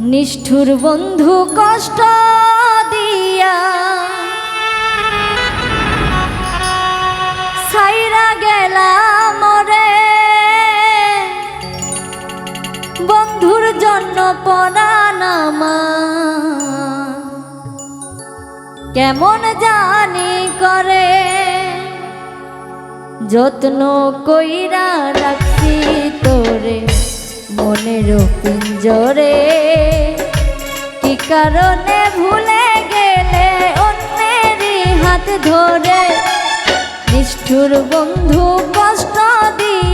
নিষ্ঠুর বন্ধু কষ্ট দিয়া। সাইরা গেলাম রে। বন্ধুর জন্য পরানামা কেমন জানি করে। যত্ন কইরা রাখছি তোরে মনের পিঞ্জরে। কারণে ভুলে গেলে অন্যেরই হাত ধরে। নিষ্ঠুর বন্ধু কষ্ট দিয়া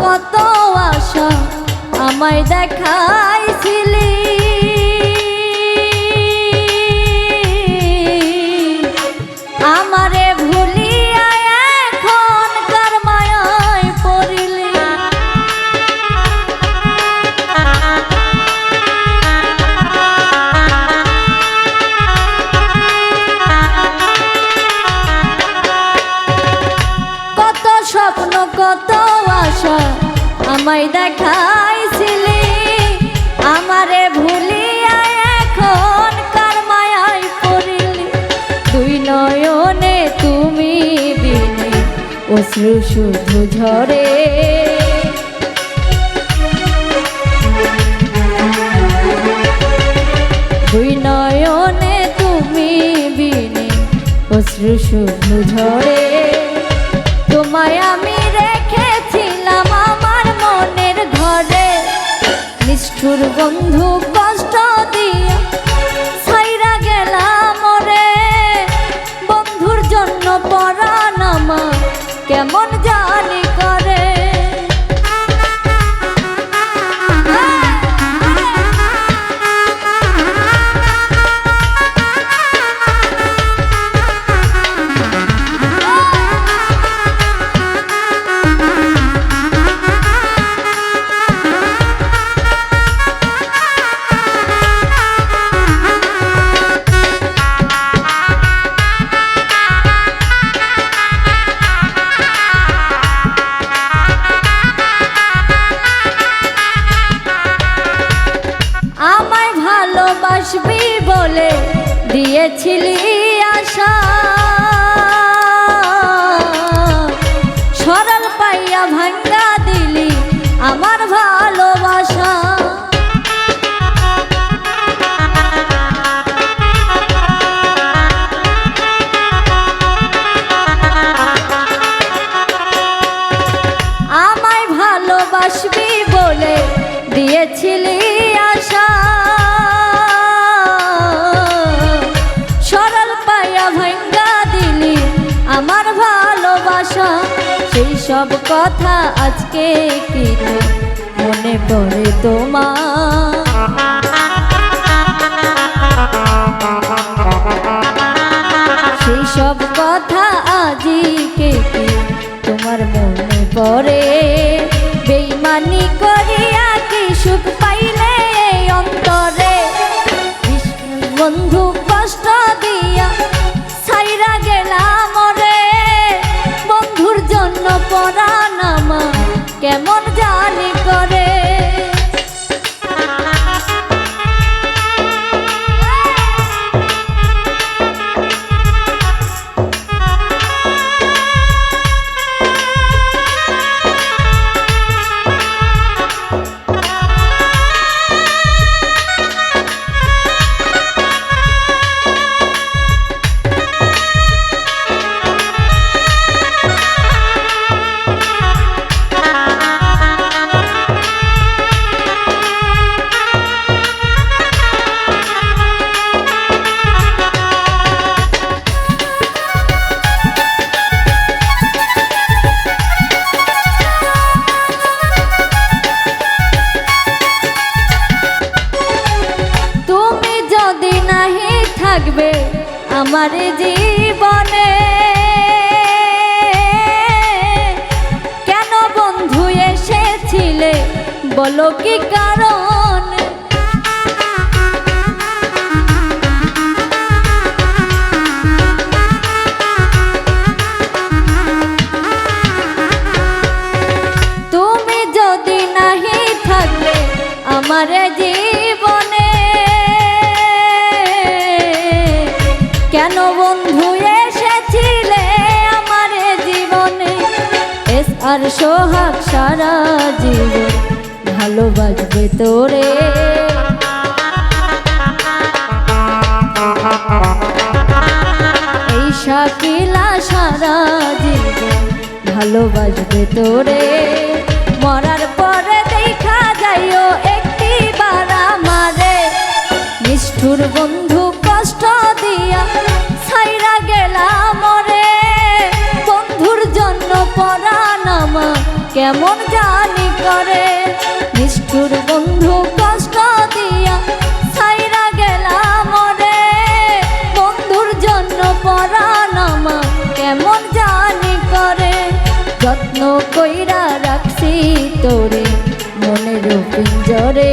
কত আশা আমায় দেখাইছিলি। আমায় দেখাইছিলি, আমারে ভুলিয়া এখন কার মায়ায় পড়িলি? তুই নয়নে তুমি বিনে অশ্রু শুধু ঝরে। দুই নয়নে তুমি বিনে অশ্রু শুধু ঝরে। নিষ্ঠুর বন্ধু ভালোবাসবি বলে দিয়েছিলি আশা। সব কথা আজকে কি মনে পড়ে তোমার। সেই সব কথা আজই কে কি, তোমার মনে পড়ে? বেইমানি করিয়া কি সুখ পাইলে অন্তরে? বন্ধু কষ্ট দিয়া আমার জীবনে। কেন বন্ধু এসেছিলে? বলো কি কারণ? বন্ধু এসেছিলে আমার জীবনে। এস আর সোহাগ সারা জীবন ভালোবাসবে তোরে। এই শাকিলা সারা জীবন ভালোবাসবে তোরে। মরার পরে দেখা যাইও একটি বার আমারে। নিষ্ঠুর বন্ধু কেমন জানি করে? নিষ্ঠুর বন্ধু কষ্ট দিয়া ছাইরা গেলাম মরে। বন্ধুর জন্য পরানামা কেমন জানি করে? যত্ন কইরা রাখছি তোরে মনের পিঞ্জরে।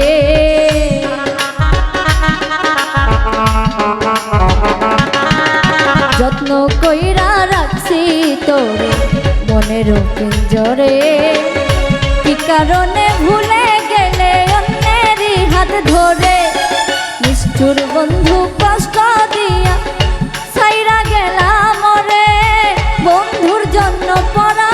যত্ন কইরা রাখছি তোরে প্রেমের পিঞ্জরে কি কারণে ভুলে গেলে অন্যেরই হাত ধরে? নিষ্ঠুর বন্ধু কষ্ট দিয়া সাইরা গেলাম রে বন্ধুর জন্য পড়া